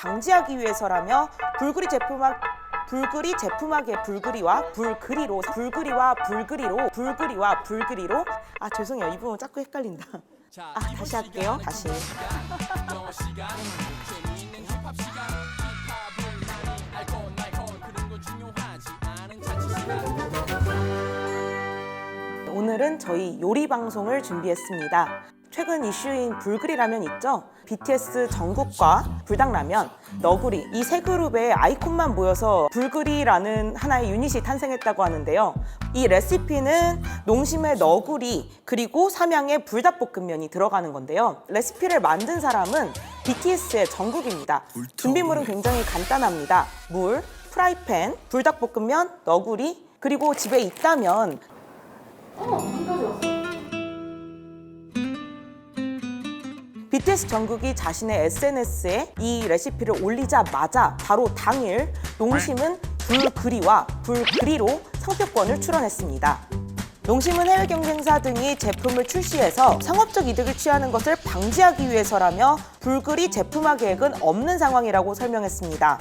방지하기 위해서라며 불그리 제품학 불그리 제품학의 불그리와 불그리로 불그리와 불그리로 불그리와 불그리로. 아 죄송해요. 이 부분 자꾸 헷갈린다. 아 다시 할게요. 다시. 오늘은 저희 요리 방송을 준비했습니다. 최근 이슈인 불그리라면 있죠? BTS 정국과 불닭라면, 너구리 이 세 그룹의 아이콘만 모여서 불그리라는 하나의 유닛이 탄생했다고 하는데요. 이 레시피는 농심의 너구리 그리고 삼양의 불닭볶음면이 들어가는 건데요. 레시피를 만든 사람은 BTS의 정국입니다. 준비물은 굉장히 간단합니다. 물, 프라이팬, 불닭볶음면, 너구리 그리고 집에 있다면 BTS 정국이 자신의 SNS에 이 레시피를 올리자마자 바로 당일 농심은 불그리와 불그리로 상표권을 출원했습니다. 농심은 해외 경쟁사 등이 제품을 출시해서 상업적 이득을 취하는 것을 방지하기 위해서라며 불그리 제품화 계획은 없는 상황이라고 설명했습니다.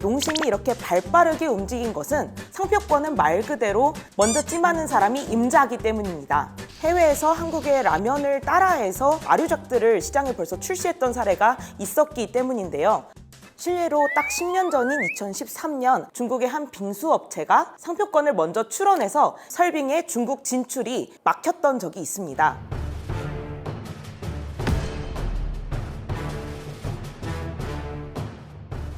농심이 이렇게 발빠르게 움직인 것은 상표권은 말 그대로 먼저 찜하는 사람이 임자하기 때문입니다. 해외에서 한국의 라면을 따라해서 아류작들을 시장에 벌써 출시했던 사례가 있었기 때문인데요. 실례로 딱 10년 전인 2013년 중국의 한 빙수 업체가 상표권을 먼저 출원해서 설빙의 중국 진출이 막혔던 적이 있습니다.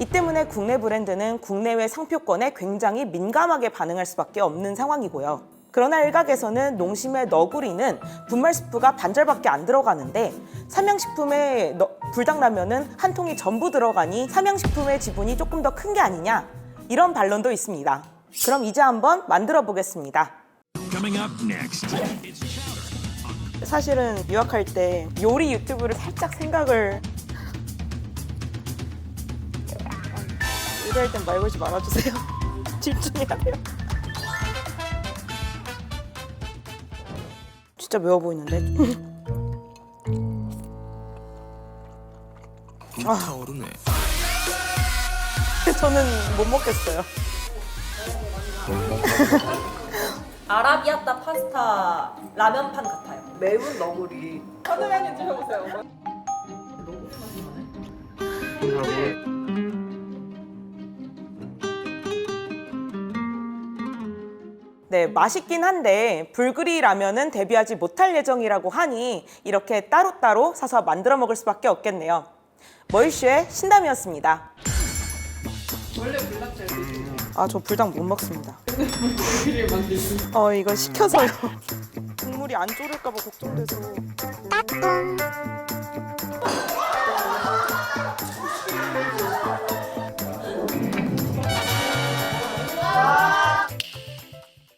이 때문에 국내 브랜드는 국내외 상표권에 굉장히 민감하게 반응할 수밖에 없는 상황이고요. 그러나 일각에서는 농심의 너구리는 분말 스프가 반절밖에 안 들어가는데 삼양식품의 너- 불닭라면은 한 통이 전부 들어가니 삼양식품의 지분이 조금 더 큰 게 아니냐 이런 반론도 있습니다. 그럼 이제 한번 만들어 보겠습니다. 사실은 유학할 때 요리 유튜브를 살짝 생각을 요리할 땐말 걸지 말아주세요. 집중해야 돼요. 진짜 매워 보이는데? 타오르네. 저는 못 먹겠어요. 아라비아따 파스타 라면판 같아요. 매운 너구리. 카드메뉴 드셔보세요. 네, 음. 맛있긴 한데 불그리 라면은 데뷔하지 못할 예정이라고 하니 이렇게 따로따로 사서 만들어 먹을 수밖에 없겠네요. 머이슈의 신담이었습니다. 원래 불닭 잘 드시죠? 아, 저 불닭 못 먹습니다. 불그리 만드시어 이거 식혀서요. 국물이 안 졸을까 봐 걱정돼서.